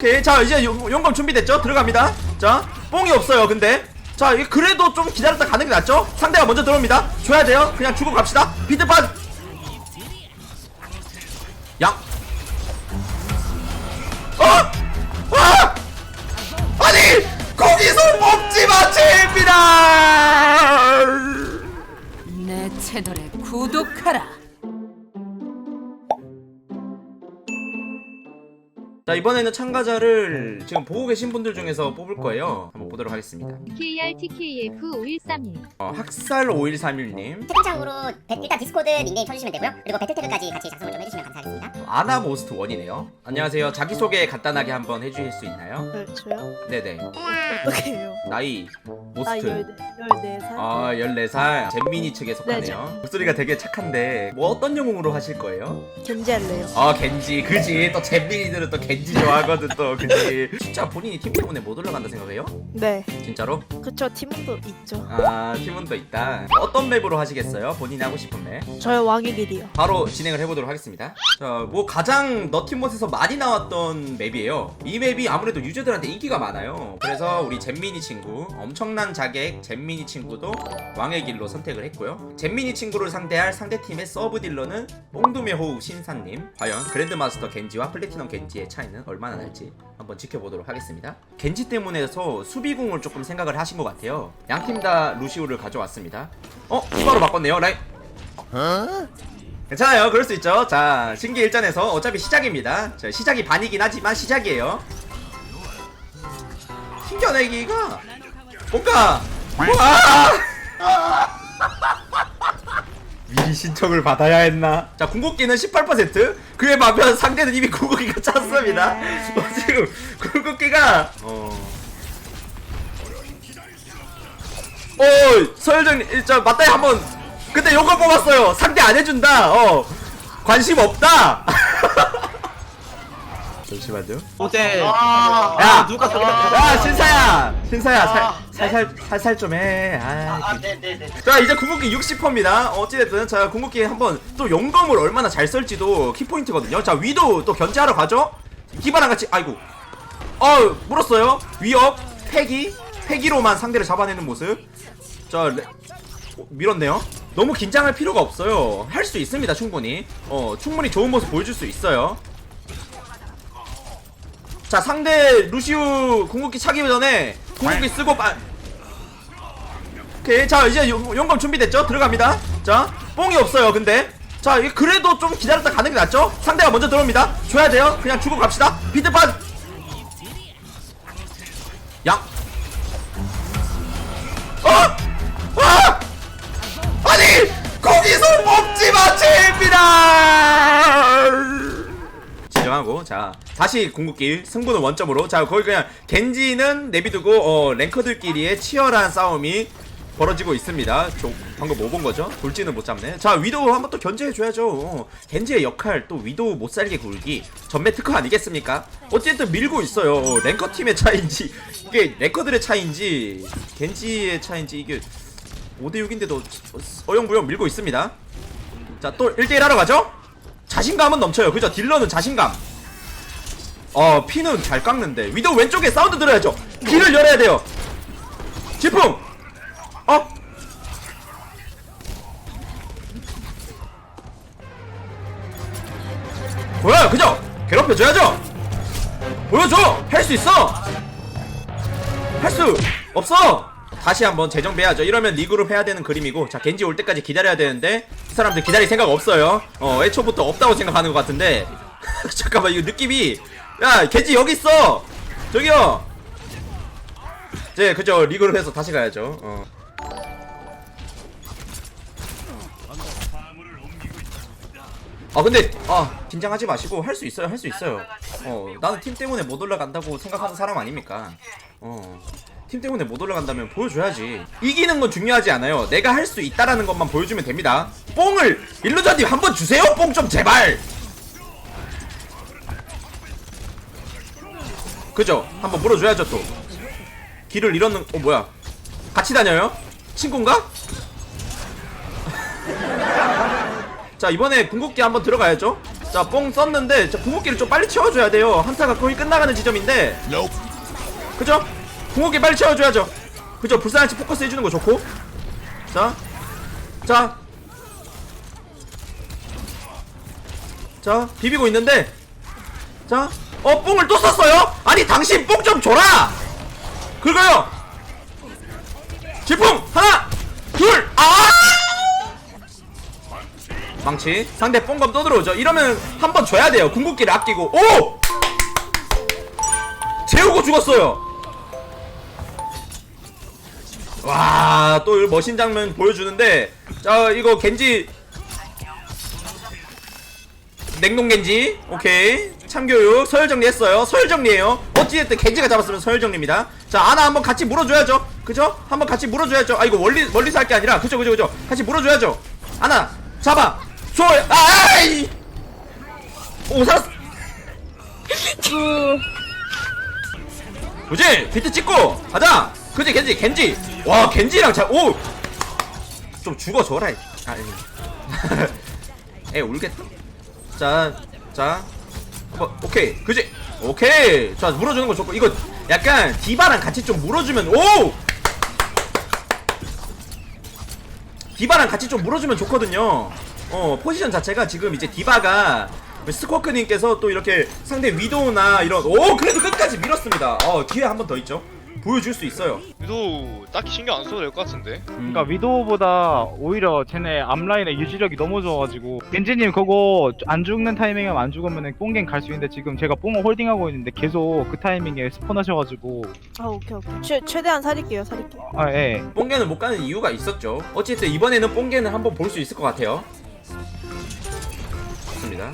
오케이 자 이제 용- 용검 준비됐죠? 들어갑니다 자 뽕이 없어요 근데 자 그래도 좀 기다렸다 가는 게 낫죠? 상대가 먼저 들어옵니다 줘야 돼요 그냥 주고 갑시다 비트판 양 어! 아! 아니 거기서 먹지마 제비라 내 채널에 구독하라. 자 이번에는 참가자를 지금 보고 계신 분들 중에서 뽑을 거예요 한번 보도록 하겠습니다 KRTKF 5131 어, 학살 5131님 채팅창으로 배- 일단 디스코드 닉네임 쳐주시면 되고요. 그리고 배틀태그까지 같이 작성을 좀 해주시면 감사하겠습니다. 아나 모스트 원이네요. 안녕하세요. 자기소개 간단하게 한번 해주실 수 있나요? 네, 저요? 네네. 해요? 나이 아, 모스트. 14, 14살? 아 14살 잼민이 측에 속하네요 목소리가 되게 착한데 뭐 어떤 영웅으로 하실 거예요? 겐지 할래요. 아 겐지 그지 또 잼민이들은 또 겐지 좋아하거든 또 그지 진짜 본인이 팀 때문에 못 올라간다 생각해요? 네, 진짜로? 그쵸, 팀원도 있죠. 아 팀원도 있다 어떤 맵으로 하시겠어요? 본인이 하고 싶은 맵? 저요, 왕의 길이요. 바로 진행을 해보도록 하겠습니다. 자, 뭐 가장 너팀못에서 많이 나왔던 맵이에요. 이 맵이 아무래도 유저들한테 인기가 많아요. 그래서 우리 잼민이 친구, 엄청난 자객 잼민이 친구도 왕의 길로 선택을 했고요. 잼민이 친구를 상대할 상대팀의 서브 딜러는 뽕둠의 호우 신사님. 과연 그랜드마스터 겐지와 플래티넘 겐지의 차이는 얼마나 날지 한번 지켜보도록 하겠습니다. 겐지 때문에서 수비궁을 조금 생각을 하신 것 같아요. 양팀 다 루시우를 가져왔습니다. 어? 추가로 바꿨네요. 라인. 괜찮아요. 그럴 수 있죠. 자, 신기 일전에서 어차피 시작입니다. 자, 시작이 반이긴 하지만 시작이에요. 튕겨내기가 뭔가 와! 미리 신청을 받아야 했나? 자, 궁극기는 18%. 그에 반면 상대는 이미 궁극기가 찼습니다. 어, 지금 궁극기가 어. 오, 서열정님, 일자 맞다이 한번 근데 요거 뽑았어요. 상대 안 해준다. 어, 관심 없다. 잠시만요. 어제 야, 누가 야, 신사야, 신사야, 살, 살살, 살살 좀 해. 아, 아, 네네네. 자, 이제 궁극기 60%입니다. 어찌됐든, 자, 궁극기 한번 또 용검을 얼마나 잘 쓸지도 키포인트거든요. 자, 위도 또 견제하러 가죠? 기바랑 같이, 아이고. 어, 물었어요. 위협, 패기, 패기로만 상대를 잡아내는 모습. 자, 레, 어, 밀었네요. 너무 긴장할 필요가 없어요. 할 수 있습니다, 충분히. 어, 충분히 좋은 모습 보여줄 수 있어요. 자, 상대 루시우 궁극기 차기 전에 궁극기 쓰고 빠. 오케이, 자, 이제 용, 용검 준비됐죠? 들어갑니다. 자, 뽕이 없어요, 근데. 자, 그래도 좀 기다렸다 가는 게 낫죠? 상대가 먼저 들어옵니다. 줘야 돼요. 그냥 주고 갑시다. 비트판. 양. 어! 아! 아니! 거기서 먹지 마, 제비라! 진정하고 자 다시 궁극기 승부는 원점으로 자 거기 그냥 겐지는 내비두고 어 랭커들끼리의 치열한 싸움이 벌어지고 있습니다 저 방금 뭐 본 거죠? 돌지는 못 잡네 자 위도우 한번 또 견제해줘야죠 어, 겐지의 역할 또 위도우 못 살게 굴기 전매 특허 아니겠습니까? 어쨌든 밀고 있어요 어, 랭커팀의 차인지 이게 랭커들의 차인지 겐지의 차인지 이게 5대6인데도 어영부영 밀고 있습니다 자 또 1대1 하러 가죠? 자신감은 넘쳐요. 그죠? 딜러는 자신감. 어, 피는 잘 깎는데. 위도 왼쪽에 사운드 들어야죠. 길을 열어야 돼요. 지풍! 어? 보여요, 그죠? 괴롭혀줘야죠! 보여줘! 할 수 있어! 할 수 없어! 다시 한번 재정비해야죠. 이러면 리그룹 해야 되는 그림이고, 자, 겐지 올 때까지 기다려야 되는데, 이 사람들 기다릴 생각 없어요. 어, 애초부터 없다고 생각하는 것 같은데, 잠깐만, 이거 느낌이, 야, 겐지 여기 있어! 저기요! 네, 그죠. 리그룹 해서 다시 가야죠. 어. 아 근데 아 긴장하지 마시고 할 수 있어요 할 수 있어요 어 나는 팀 때문에 못 올라간다고 생각하는 사람 아닙니까 어팀 때문에 못 올라간다면 보여줘야지 이기는 건 중요하지 않아요 내가 할 수 있다라는 것만 보여주면 됩니다 뽕을 일루전님 한번 주세요 뽕 좀 제발 그죠? 한번 물어줘야죠 또. 길을 잃었는 어 뭐야? 같이 다녀요? 친구인가? 자 이번에 궁극기 한번 들어가야죠. 자 뽕 썼는데 저 궁극기를 좀 빨리 채워줘야 돼요. 한타가 거의 끝나가는 지점인데. 그죠? 궁극기 빨리 채워줘야죠. 그죠? 불사한치 포커스 해주는 거 좋고. 자 자. 자, 비비고 있는데. 자, 어, 뽕을 또 썼어요? 아니, 당신 뽕 좀 줘라! 긁어요! 질풍! 하나! 둘! 아! 망치. 상대 뽕검 또 들어오죠. 이러면 한 번 줘야 돼요. 궁극기를 아끼고. 오! 재우고 죽었어요. 와, 또 멋진 장면 보여주는데. 자, 이거 겐지. 냉동 겐지. 오케이. 참교육. 서열 정리했어요. 서열 정리해요. 어찌됐든 겐지가 잡았으면 서열 정리입니다. 자, 아나 한번 같이 물어줘야죠. 그죠? 한번 같이 물어줘야죠. 아, 이거 멀리, 멀리서 할 게 아니라. 그죠, 그죠, 그죠. 같이 물어줘야죠. 아나, 잡아. 줘. 아이! 오, 살았어. 그지? 비트 찍고 가자. 그지 겐지 겐지. 와 겐지랑 잘 오. 좀 죽어줘라. 이- 아, 애 울겠다. 자, 자, 한번 오케이, 그지? 오케이. 자 물어주는 거 좋고 이거 약간 디바랑 같이 좀 물어주면 오. 디바랑 같이 좀 물어주면 좋거든요. 어 포지션 자체가 지금 이제 디바가 스쿼크님께서 또 이렇게 상대 위도우나 이런 오 그래도 끝까지 밀었습니다. 어 기회 한 번 더 있죠. 보여줄 수 있어요. 유도 딱히 신경 안 써도 될 것 같은데 음. 그러니까 위도우보다 오히려 쟤네 앞라인의 유지력이 너무 좋아가지고 겐지님 그거 안 죽는 타이밍에 안 죽으면 뽕갱 갈 수 있는데 지금 제가 뽕을 홀딩하고 있는데 계속 그 타이밍에 스폰하셔가지고 아 오케이 오케이. 최 최대한 살릴게요 살릴게요. 아예 뽕개는 못 가는 이유가 있었죠. 어쨌든 이번에는 뽕개는 한번 볼 수 있을 것 같아요. 좋습니다.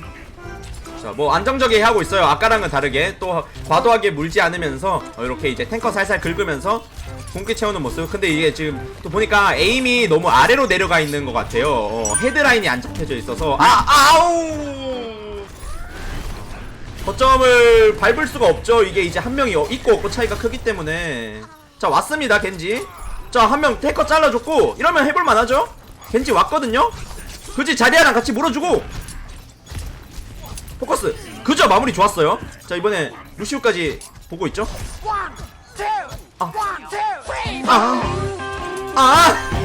자, 뭐 안정적이게 하고 있어요. 아까랑은 다르게 또 과도하게 물지 않으면서 어, 이렇게 이제 탱커 살살 긁으면서 공기 채우는 모습. 근데 이게 지금 또 보니까 에임이 너무 아래로 내려가 있는 것 같아요. 어, 헤드라인이 안 잡혀져 있어서 아 아우 거점을 밟을 수가 없죠. 이게 이제 한 명이 어- 있고 없고 차이가 크기 때문에. 자, 왔습니다, 겐지. 자, 한명 테커 잘라줬고, 이러면 해볼만 하죠? 겐지 왔거든요? 그지, 자리아랑 같이 물어주고. 포커스. 그죠, 마무리 좋았어요. 자, 이번에 루시우까지 보고 있죠? 아. 아. 아.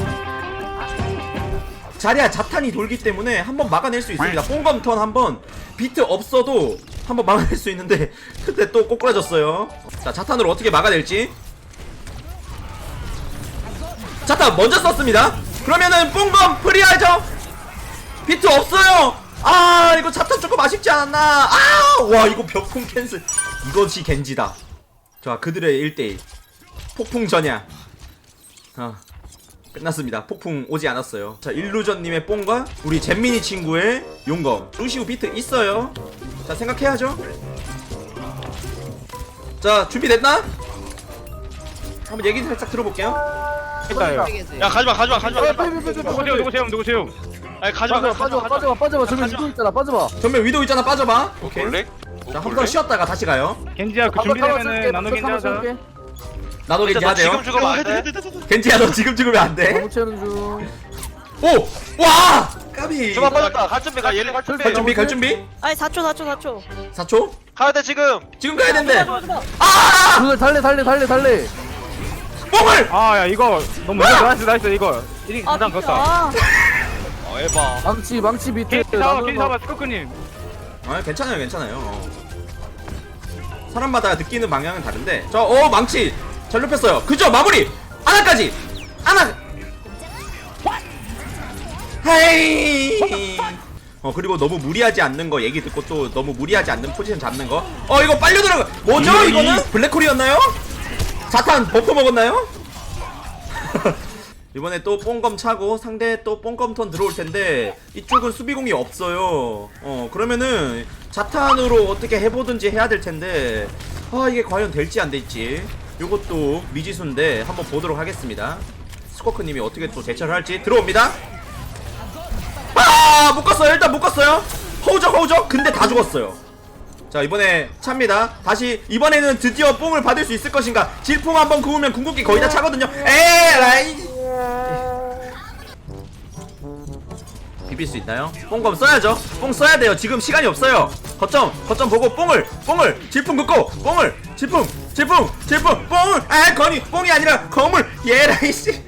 자리아 자탄이 돌기 때문에 한번 막아낼 수 있습니다. 뽕검턴 한번 비트 없어도 한번 막아낼 수 있는데 그때 또 꼬꾸라졌어요. 자 자탄으로 어떻게 막아낼지. 자탄 먼저 썼습니다. 그러면은 뽕검 프리하죠. 비트 없어요. 아 이거 자탄 조금 아쉽지 않았나. 아와 이거 벽풍 캔슬. 이것이 겐지다. 자 그들의 1대1 폭풍 전야. 아 끝났습니다. 폭풍 오지 않았어요. 자, 일루전님의 뽕과 우리 잼민이 친구의 용검. 루시우 비트 있어요. 자, 생각해야죠. 자, 준비됐나? 한번 얘기 살짝 들어볼게요. 했다요 야 가지마 가지마 가지마 가지마 누구 채움 누구 채움 누구 채움 아니 가지마 빠져봐 빠져봐 빠져봐 빠져봐 저기 가지마. 위도 있잖아 빠져봐 전면 위도 있잖아, 빠져봐. 오케이. 볼래? 자, 한 번 쉬었다가 다시 가요. 겐지야 그 한번 준비되면은 나노 겐지 한번 하자. 나도 겐지 너 하세요. 지금 죽으면 안 돼 겐지야, 너 지금 죽으면 안 돼. 너무 채우는 중 오! 와! 까비. 주마 빠졌다 갈 준비 가 얘네 갈 준비 갈 준비, 갈 준비. 아니 4초 4초 4초. 4초? 가야 돼 지금 지금 가야 된대. 아! 그걸 달래 달래 달래 달래 뽕을! 아야 이거 너무 이거 나이스 나이스 이거 1위 아 가장. 컸다 아 어 에바. 망치 망치 밑에 겐지 잡아 거. 잡아 스코크님. 아 괜찮아요 괜찮아요. 어. 사람마다 느끼는 방향은 다른데. 저어 망치! 잘 눕혔어요. 그죠? 마무리! 하나까지! 하나! 하이! 어 그리고 너무 무리하지 않는 거 얘기 듣고 또 너무 무리하지 않는 포지션 잡는 거어 이거 빨려 들어가 뭐죠 이- 이거는? 블랙홀이었나요? 자탄 버프 먹었나요 이번에 또 뽕검 차고 상대 또 뽕검 턴 들어올 텐데 이쪽은 수비공이 없어요. 어 그러면은 자탄으로 어떻게 해보든지 해야 될 텐데 아 이게 과연 될지 안 될지 요것도 미지수인데 한번 보도록 하겠습니다. 스코크님이 어떻게 또 대처를 할지 들어옵니다. 아 묶었어요. 일단 묶었어요. 허우적 허우적 근데 다 죽었어요. 자 이번에 찹니다 다시 이번에는 드디어 뽕을 받을 수 있을 것인가 질풍 한번 그으면 궁극기 거의 다 차거든요 에라이 비빌 수 있나요? 뽕검 써야죠. 뽕 써야 돼요. 지금 시간이 없어요. 거점 거점 보고 뽕을 뽕을 질풍 긋고 뽕을 질풍 질풍 질풍 뽕을. 아 건이 뽕이 아니라 거물 예라이 씨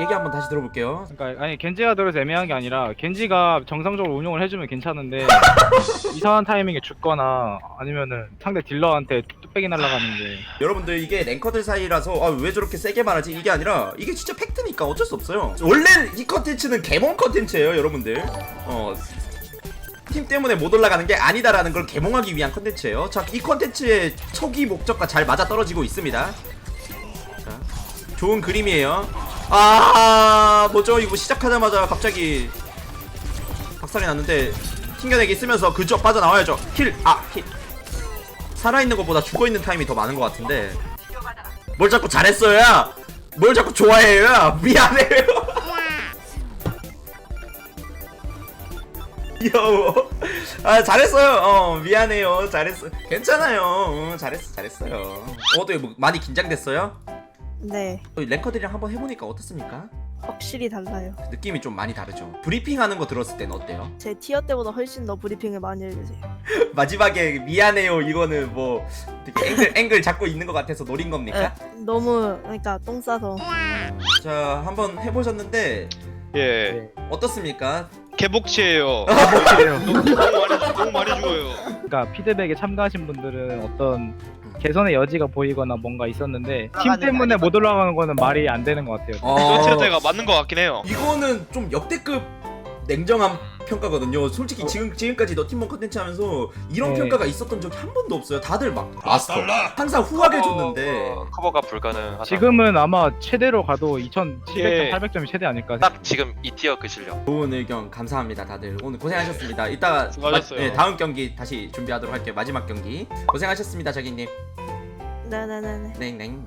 얘기 한번 다시 들어볼게요. 그러니까 아니 겐지가 들어서 애매한 게 아니라 겐지가 정상적으로 운용을 해주면 괜찮은데 이상한 타이밍에 죽거나 아니면은 상대 딜러한테 뚝배기 날아가는 게 여러분들 이게 랭커들 사이라서 아, 왜 저렇게 세게 말하지? 이게 아니라 이게 진짜 팩트니까 어쩔 수 없어요. 원래 이 컨텐츠는 개몽 컨텐츠예요 여러분들. 어. 팀 때문에 못 올라가는 게 아니다라는 걸 개몽하기 위한 컨텐츠예요. 자 이 컨텐츠의 초기 목적과 잘 맞아떨어지고 있습니다. 자, 좋은 그림이에요 아 뭐죠? 이거 시작하자마자 갑자기 박살이 났는데 튕겨내기 쓰면서 그쪽 빠져나와야죠. 힐 아 힐. 살아있는 것보다 죽어있는 타임이 더 많은 것 같은데. 뭘 자꾸 잘했어요? 뭘 자꾸 좋아해요? 미안해요. 귀여워. 아 잘했어요. 어 미안해요. 잘했어. 괜찮아요. 어, 잘했어 잘했어요. 뭐 많이 긴장됐어요? 네 어, 랭커들이랑 한번 해보니까 어떻습니까? 확실히 달라요 느낌이 좀 많이 다르죠 브리핑하는 거 들었을 때는 어때요? 제 티어 때보다 훨씬 더 브리핑을 많이 해주세요 마지막에 미안해요 이거는 뭐 되게 앵글 앵글 잡고 있는 것 같아서 노린 겁니까? 네, 너무 그러니까 똥 싸서 자 한번 해보셨는데 예. 어떻습니까? 개복치예요. 너무 많이 죽- 너무 많이 죽어요. 그러니까 피드백에 참가하신 분들은 어떤 개선의 여지가 보이거나 뭔가 있었는데 팀 때문에 못 올라가는 거는 말이 안 되는 것 같아요. 어, 트레트가 맞는 것 같긴 해요. 이거는 좀 역대급 냉정한 평가거든요. 솔직히 지금 지금까지 너팀원 컨텐츠 하면서 이런 네. 평가가 있었던 적이 한 번도 없어요. 다들 막 마스터 항상 후하게 줬는데 어, 커버가 불가능하다. 지금은 아마 최대로 가도 2,700점, 예. 800점이 최대 아닐까. 딱 지금 이 티어 그 실력. 좋은 의견 감사합니다, 다들 오늘 고생하셨습니다. 이따 수고하셨어요. 마- 네, 다음 경기 다시 준비하도록 할게요. 마지막 경기 고생하셨습니다, 자기님. 네네네네 냉냉.